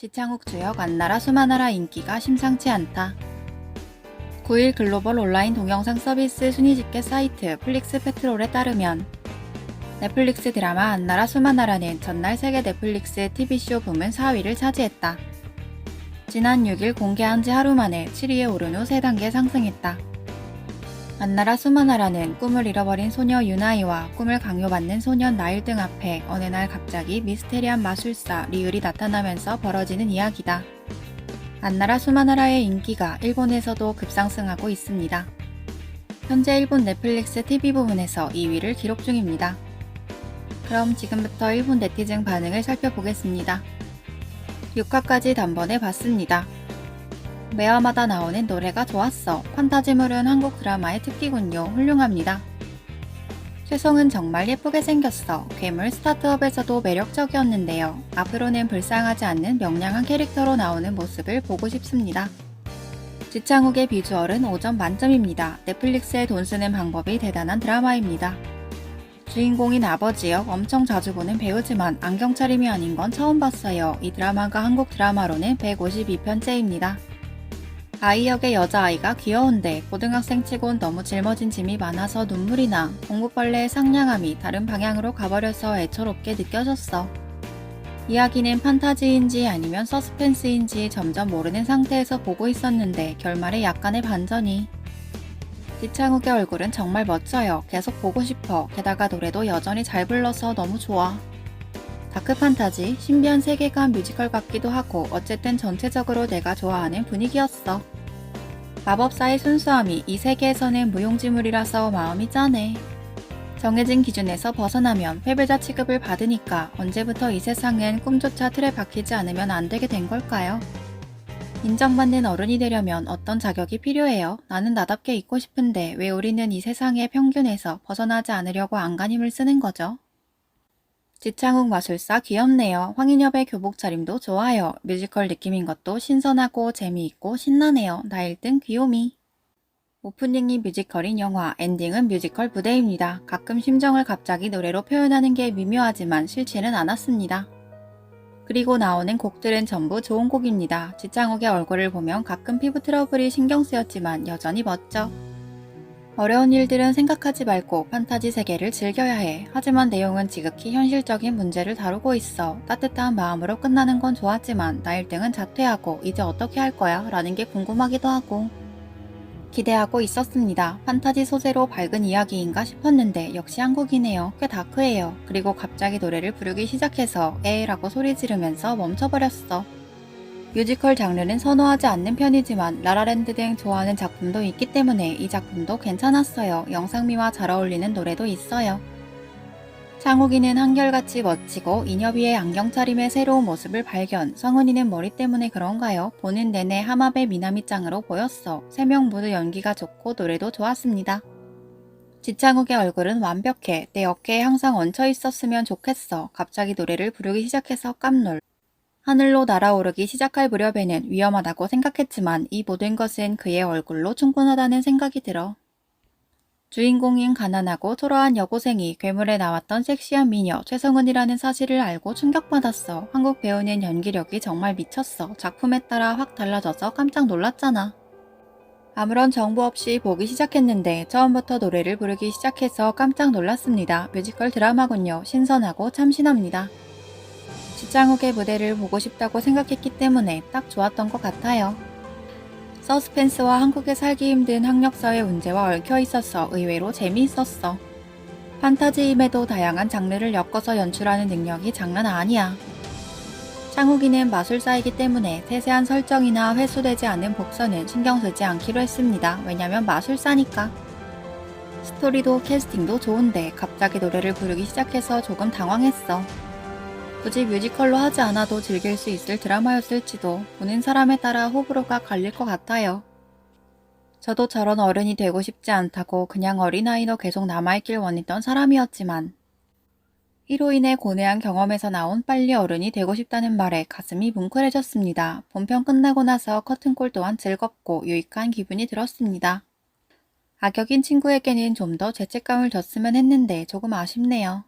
지창욱 주역 안나라 수마나라 인기가 심상치 않다. 9일 글로벌 온라인 동영상 서비스 순위 집계 사이트 플릭스 페트롤에 따르면 넷플릭스 드라마 안나라 수마나라는 전날 세계 넷플릭스 TV쇼 부문 4위를 차지했다. 지난 6일 공개한 지 하루 만에 7위에 오른 후 3단계 상승했다. 안나라 수마나라는 꿈을 잃어버린 소녀 유나이와 꿈을 강요받는 소년 나일 등 앞에 어느 날 갑자기 미스테리한 마술사 리을이 나타나면서 벌어지는 이야기다. 안나라 수마나라의 인기가 일본에서도 급상승하고 있습니다. 현재 일본 넷플릭스 TV 부분에서 2위를 기록 중입니다. 그럼 지금부터 일본 네티즌 반응을 살펴보겠습니다. 6화까지 단번에 봤습니다. 매화마다 나오는 노래가 좋았어. 판타지물은 한국 드라마의 특기군요. 훌륭합니다. 최성은 정말 예쁘게 생겼어. 괴물 스타트업에서도 매력적이었는데요. 앞으로는 불쌍하지 않는 명량한 캐릭터로 나오는 모습을 보고 싶습니다. 지창욱의 비주얼은 5점 만점입니다. 넷플릭스에 돈 쓰는 방법이 대단한 드라마입니다. 주인공인 아버지역 엄청 자주 보는 배우지만 안경 차림이 아닌 건 처음 봤어요. 이 드라마가 한국 드라마로는 152편째입니다. 아이 역의 여자아이가 귀여운데 고등학생 치곤 너무 짊어진 짐이 많아서 눈물이 나 공부벌레의 상냥함이 다른 방향으로 가버려서 애처롭게 느껴졌어. 이야기는 판타지인지 아니면 서스펜스인지 점점 모르는 상태에서 보고 있었는데 결말에 약간의 반전이. 지창욱의 얼굴은 정말 멋져요. 계속 보고 싶어. 게다가 노래도 여전히 잘 불러서 너무 좋아. 다크 판타지, 신비한 세계관 뮤지컬 같기도 하고 어쨌든 전체적으로 내가 좋아하는 분위기였어. 마법사의 순수함이 이 세계에서는 무용지물이라서 마음이 짠해. 정해진 기준에서 벗어나면 패배자 취급을 받으니까 언제부터 이 세상은 꿈조차 틀에 박히지 않으면 안 되게 된 걸까요? 인정받는 어른이 되려면 어떤 자격이 필요해요? 나는 나답게 있고 싶은데 왜 우리는 이 세상의 평균에서 벗어나지 않으려고 안간힘을 쓰는 거죠? 지창욱 마술사 귀엽네요. 황인엽의 교복 차림도 좋아요. 뮤지컬 느낌인 것도 신선하고 재미있고 신나네요. 나 1등 귀요미. 오프닝이 뮤지컬인 영화, 엔딩은 뮤지컬 무대입니다. 가끔 심정을 갑자기 노래로 표현하는 게 미묘하지만 싫지는 않았습니다. 그리고 나오는 곡들은 전부 좋은 곡입니다. 지창욱의 얼굴을 보면 가끔 피부 트러블이 신경 쓰였지만 여전히 멋져. 어려운 일들은 생각하지 말고 판타지 세계를 즐겨야 해. 하지만 내용은 지극히 현실적인 문제를 다루고 있어. 따뜻한 마음으로 끝나는 건 좋았지만 나 1등은 자퇴하고 이제 어떻게 할 거야? 라는 게 궁금하기도 하고. 기대하고 있었습니다. 판타지 소재로 밝은 이야기인가 싶었는데 역시 한국이네요. 꽤 다크해요. 그리고 갑자기 노래를 부르기 시작해서 에라고 소리 지르면서 멈춰버렸어. 뮤지컬 장르는 선호하지 않는 편이지만 라라랜드 등 좋아하는 작품도 있기 때문에 이 작품도 괜찮았어요. 영상미와 잘 어울리는 노래도 있어요. 창욱이는 한결같이 멋지고 인여비의 안경 차림의 새로운 모습을 발견. 성은이는 머리 때문에 그런가요? 보는 내내 하마의 미나미짱으로 보였어. 세 명 모두 연기가 좋고 노래도 좋았습니다. 지창욱의 얼굴은 완벽해. 내 어깨에 항상 얹혀 있었으면 좋겠어. 갑자기 노래를 부르기 시작해서 깜놀. 하늘로 날아오르기 시작할 무렵에는 위험하다고 생각했지만 이 모든 것은 그의 얼굴로 충분하다는 생각이 들어. 주인공인 가난하고 초라한 여고생이 괴물에 나왔던 섹시한 미녀 최성은이라는 사실을 알고 충격받았어. 한국 배우는 연기력이 정말 미쳤어. 작품에 따라 확 달라져서 깜짝 놀랐잖아. 아무런 정보 없이 보기 시작했는데 처음부터 노래를 부르기 시작해서 깜짝 놀랐습니다. 뮤지컬 드라마군요. 신선하고 참신합니다. 지창욱의 무대를 보고 싶다고 생각했기 때문에 딱 좋았던 것 같아요. 서스펜스와 한국에 살기 힘든 학력사회 문제와 얽혀 있어서 의외로 재미있었어. 판타지임에도 다양한 장르를 엮어서 연출하는 능력이 장난 아니야. 창욱이는 마술사이기 때문에 세세한 설정이나 회수되지 않은 복선은 신경 쓰지 않기로 했습니다. 왜냐면 마술사니까. 스토리도 캐스팅도 좋은데 갑자기 노래를 부르기 시작해서 조금 당황했어. 굳이 뮤지컬로 하지 않아도 즐길 수 있을 드라마였을지도 보는 사람에 따라 호불호가 갈릴 것 같아요. 저도 저런 어른이 되고 싶지 않다고 그냥 어린아이로 계속 남아있길 원했던 사람이었지만 이로 인해 고뇌한 경험에서 나온 빨리 어른이 되고 싶다는 말에 가슴이 뭉클해졌습니다. 본편 끝나고 나서 커튼콜 또한 즐겁고 유익한 기분이 들었습니다. 악역인 친구에게는 좀 더 죄책감을 줬으면 했는데 조금 아쉽네요.